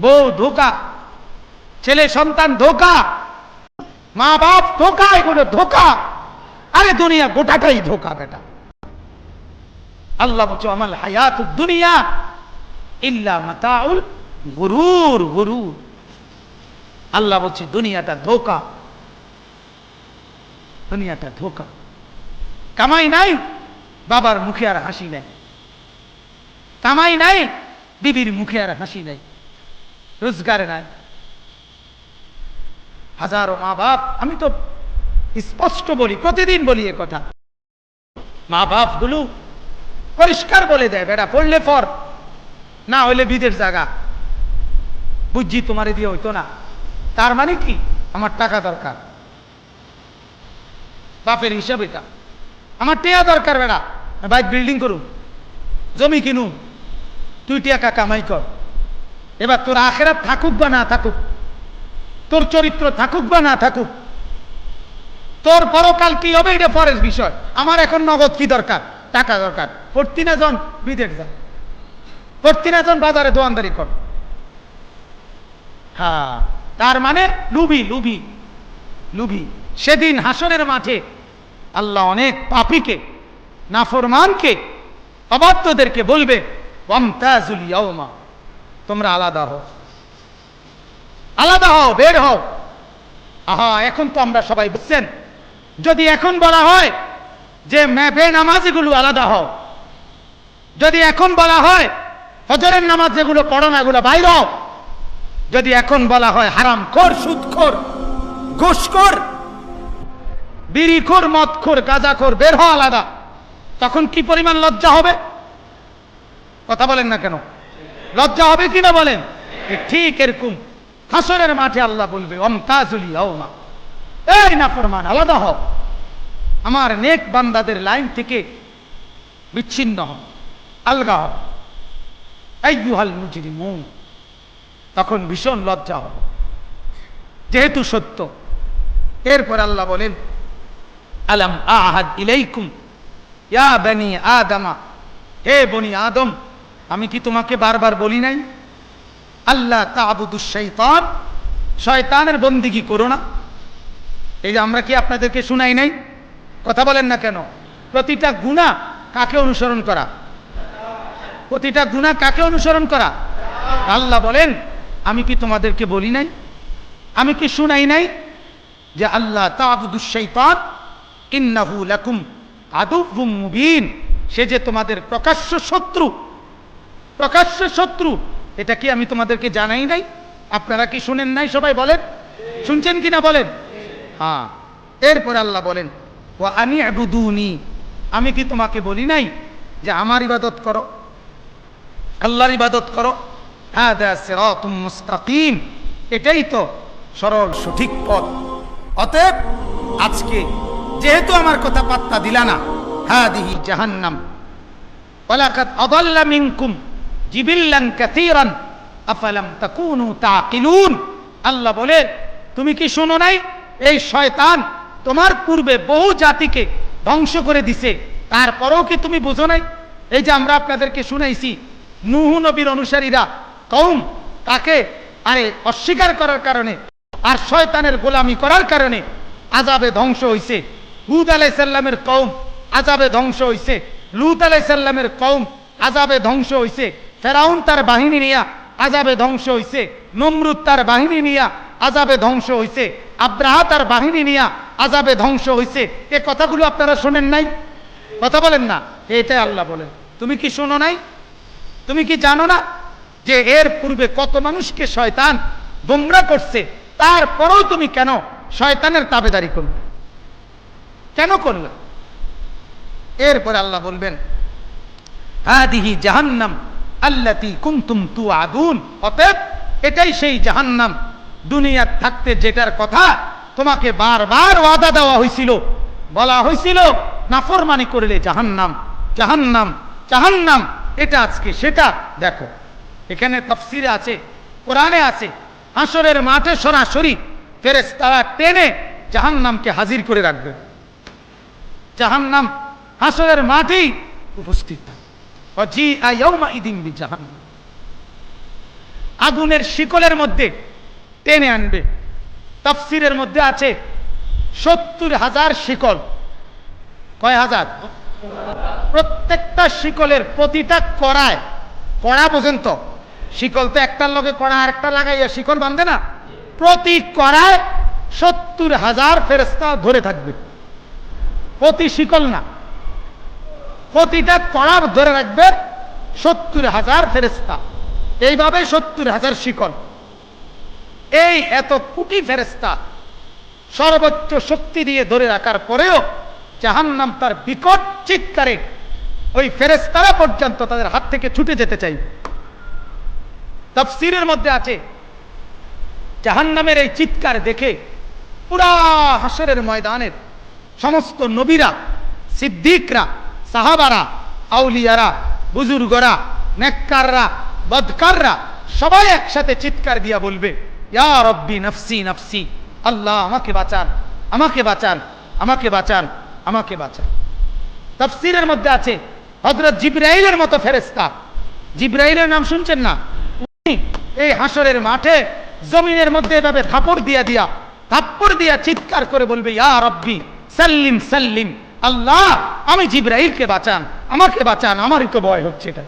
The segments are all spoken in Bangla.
বউ ধোকা, ছেলে সন্তান ধোকা, মা বাপ ধোকা, এগুলো ধোকা। আরে দুনিয়া গোটাটাই ধোকা বেটা। আল্লাহ বলছো আমার হায়াত দুনিয়া ইল্লা মাতাউল গুরুর গুরুর। আল্লাহ বলছে, দুনিয়াটা ধোকা দুনিয়াটা ধোকা। কামাই নাই, বাবার মুখে আর হাসি নাই। কামাই নাই, বিবির মুখে আর হাসি নাই। রোজগার নাই। হাজারো মা বাপ, আমি তো স্পষ্ট বলি, প্রতিদিন বলি এ কথা। মা বাপগুলো পরিষ্কার বলে দেয়, বেটা, পড়লে পর না হইলে বিদের জায়গা বুঝছি তোমারে দিয়ে হইতো না। তার মানে কি? আমার টাকা দরকার। বাপের হিসাব এটা। আমার টেয়া দরকার বেড়া বাইক বিল্ডিং করুন জমি কিনুন তুই টাকা কামাই কর। এবার তোর আখেরাত থাকুক বা না থাকুক, তোর চরিত্র থাকুক বা না থাকুক, তোর পরকাল কি হবে এটা পরের বিষয়। আমার এখন নগদ কি দরকার? টাকা দরকার। পড়তি না জন? বিদেশ যা। পড়তি না জন বাজারে দোয়ানদারি কর। হ্যাঁ তার মানে লুবি লুবি লুবি। সেদিন হাসনের মাঠে আল্লাহ অনেক পাপীকে, নাফরমানকে, অবাধ্যদেরকে বলবে, ওয়ামতাজুল ইয়াউমা। তোমরা আলাদা হও। আলাদা হও, বের হও। আহা, এখন তো আমরা সবাই বুঝছেন? যদি এখন বলা হয় যে বে নামাজিগুলো আলাদা হও, যদি এখন বলা হয় হজরের নামাজ যেগুলো পড়ো না, এগুলো বাইর হও, যদি এখন বলা হয় হারাম খোর, সুদ খোর, ঘুষ খোর, বিড়ি খোর, মদ খোর, গাঁজা খোর, বের হও আলাদা। তখন কি পরিমাণ লজ্জা হবে? কথা বলেন না কেন? লজ্জা হবে কি না বলেন? ঠিক এরকম। হাসরের মাঠে আল্লাহ বলবে, অমতাজুলি মা এই না ফরমান আলাদা হও। আমার নেক বান্দাদের লাইন থেকে বিচ্ছিন্ন হও, আলগা হও। এই গুহাল মুজিরি মুখ তখন ভীষণ লজ্জা হবে। যেহেতু সত্য, এরপর আল্লাহ বলেন, আলাম আহাদ ইলাইকুম, ইয়া বনি আদমা, হে বনি আদম আমি কি তোমাকে বারবার বলি নাই? আল্লাহ তাবুদু শৈতান শয়তানের বন্দিগি করো না। এই যে আমরা কি আপনাদেরকে শুনাই নাই? কথা বলেন না কেন? প্রতিটা গুণা কাকে অনুসরণ করা? প্রতিটা গুণা কাকে অনুসরণ করা? আল্লাহ বলেন, আমি কি তোমাদেরকে বলি নাই? আমি কি শুনাই নাই যে আল্লাহ তাবুদুশাইতান ইন্নাহু লাকুম আদুবুম মুবিন। সে যে তোমাদের প্রকাশ্য শত্রু প্রকাশ্য শত্রু। এটা কি আমি তোমাদেরকে জানাই নাই? আপনারা কি শুনেন নাই? সবাই বলেন। শুনছেন কি না বলেন? হ্যাঁ। এরপর আল্লাহ বলেন ও আনি আবুদুনি। আমি কি তোমাকে বলি নাই যে আমার ইবাদত করো? আল্লাহর ইবাদত করো? মুস্তাকিম। এটাই তো সরল, সঠিক পথ। অতএব আজকে যেহেতু আমার কথা পাত্তা দিলা না হ্যাঁ দিহি জাহান্নাম। ওয়ালাকাদ আদাল্লা মিনকুম। জিবিল্লান কাসীরান, আফালাম তাকুনু তাকিলুন আল্লাহ বলে তুমি কি শোনো নাই? এই শয়তান তোমার পূর্বে বহু জাতিকে ধ্বংস করে দিছে, তারপরেও কি তুমি বুঝো নাই? এই যে আমরা আপনাদেরকে শুনাইছি, নুহু নবীর অনুসারীরা কৌম তাকে আরে অস্বীকার করার কারণে আর শয়তানের গোলামি করার কারণে আজাবে ধ্বংস হইছে। হুদ আলাইসাল্লামের কৌম আজাবে ধ্বংস হইছে। লুত আলাইসাল্লামের কৌম আজাবে ধ্বংস হইছে। ফেরাউন তার বাহিনী নিয়া আজাবে ধ্বংস হইছে, নমরুদ তার বাহিনী নিয়া আজাবে ধ্বংস হইছে, আব্রাহা তার বাহিনী নিয়া আজাবে ধ্বংস হইছে। এ কথাগুলো আপনারা শোনেন নাই? কথা বলেন না? এটাই আল্লাহ বলেন। তুমি কি শোনো নাই? তুমি কি জানো না যে এর পূর্বে কত মানুষকে শয়তান গোমরা করছে, তারপরেও তুমি কেন শয়তানের তাবেদারি করবে কেন করলে? এরপরে আল্লাহ বলবেন, হাদিহি জাহান্নাম আল্লাতি কুনতুম তুআদুন। অতএব এটাই সেই জাহান্নাম। দুনিয়ার থাকতে যেটার কথা তোমাকে বারবার ওয়াদা দেওয়া হয়েছিল বলা হয়েছিল নাফরমানি করলে জাহান্নাম জাহান্নাম জাহান্নাম। এটা আজকে সেটা, দেখো। এখানে তফসিরে আছে, কোরআনে আছে হাসরের মাঠে সরাসরি ফেরেস তারা টেনে জাহান্নামকে হাজির করে রাখবে। জাহান্নাম হাসরের মাঠেই উপস্থিত আগুনের শিকলের মধ্যে টেনে আনবে। তফসিরের মধ্যে আছে সত্তর হাজার শিকল। কয় হাজার? প্রত্যেকটা শিকলের প্রতিটা কড়ায়, কড়া পর্যন্ত। শিকল তো একটার লগে কড়া আর একটা লাগাইয়া শিকল বাঁধে না। প্রতি কড়ায় সত্তর হাজার ফেরেস্তা ধরে থাকবে। প্রতি শিকল না। প্রতিটা কড়া ধরে রাখবে সত্তর হাজার ফেরেস্তা এইভাবে সত্তর হাজার শিকল। এই এত কোটি ফেরেস্তা সর্বোচ্চ শক্তি দিয়ে ধরে রাখার পরেও জাহান্নাম তার বিকট চিৎকারে ওই ফেরেস্তারা পর্যন্ত তাদের হাত থেকে ছুটে যেতে চাই তফসিরের মধ্যে আছে, জাহান্নামের এই চিৎকার দেখে পুরা হাসরের ময়দানের সমস্ত নবীরা, সিদ্দিকরা সাহাবারা, আউলিয়ারা, বুজুর্গরা, নেককাররা, বদকাররা সবাই একসাথে চিৎকার দিয়া বলবে, ইয়া রব্বি নফসি নফসি, আল্লাহ আমাকে বাঁচান আমাকে বাঁচান আমাকে বাঁচান আমাকে বাঁচান। তফসিরের মধ্যে আছে হজরত জিব্রাইলের মতো ফেরেস্তা জিব্রাইলের নাম শুনছেন না? উনি এই হাসরের মাঠে জমিনের মধ্যে এভাবে থাপড় দিয়া দিয়া থাপ্পড় দিয়া চিৎকার করে বলবে, ইয়া রব্বি, সাল্লিম সাল্লিম। আল্লাহ, আমি জিব্রাইলকে বাঁচান, আমাকে বাঁচান, আমারই তো ভয় হচ্ছে এটা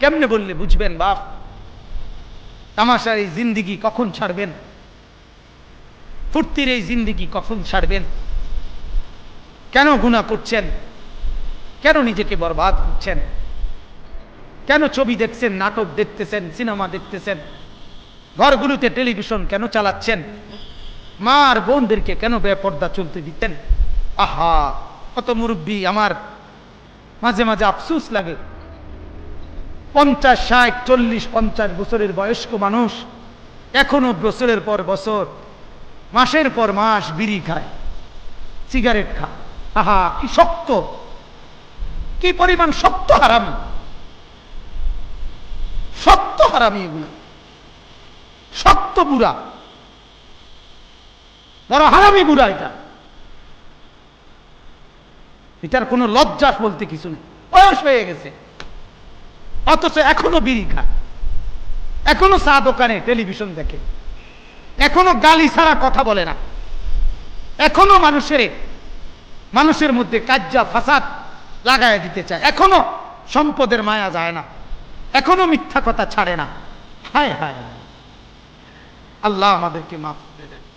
কেমনে বললে বুঝবেন বাপ? তামাশার এই জিন্দিগি কখন ছাড়বেন? ফুর্তির এই জিন্দিগি কখন ছাড়বেন? কেন গুণা করছেন? কেন নিজেকে বরবাদ করছেন? কেন ছবি দেখছেন, নাটক দেখতেছেন, সিনেমা দেখতেছেন? ঘরগুলোতে টেলিভিশন কেন চালাচ্ছেন? মা আর বোনদেরকে কেন বেপর্দা চলতে দিতেন? আহা, কত মুরব্বী, আমার মাঝে মাঝে আফসুস লাগে। পঞ্চাশ, ষাট, চল্লিশ, পঞ্চাশ বছরের বয়স্ক মানুষ এখনও বছরের পর বছর, মাসের পর মাস বিড়ি খায়, সিগারেট খায়। আহা, কি শক্ত, কি পরিমাণ শক্ত হারামি। শক্ত হারামি এগুলো। শক্ত বুড়া। বড় হারামি বুড়া এটা। এটার কোনো লজ্জা বলতে কিছু নেই। বয়স হয়ে গেছে। অথচ এখনও বিড়ি খায়। এখনও চা দোকানে টেলিভিশন দেখে। এখনও গালি ছাড়া কথা বলে না। এখনও মানুষের মানুষের মধ্যে কাজ্জা, ফাসাদ লাগায় দিতে চায়। এখনও সম্পদের মায়া যায় না। এখনও মিথ্যা কথা ছাড়ে না। হায় হায়। আল্লাহ আমাদেরকে মাফ করে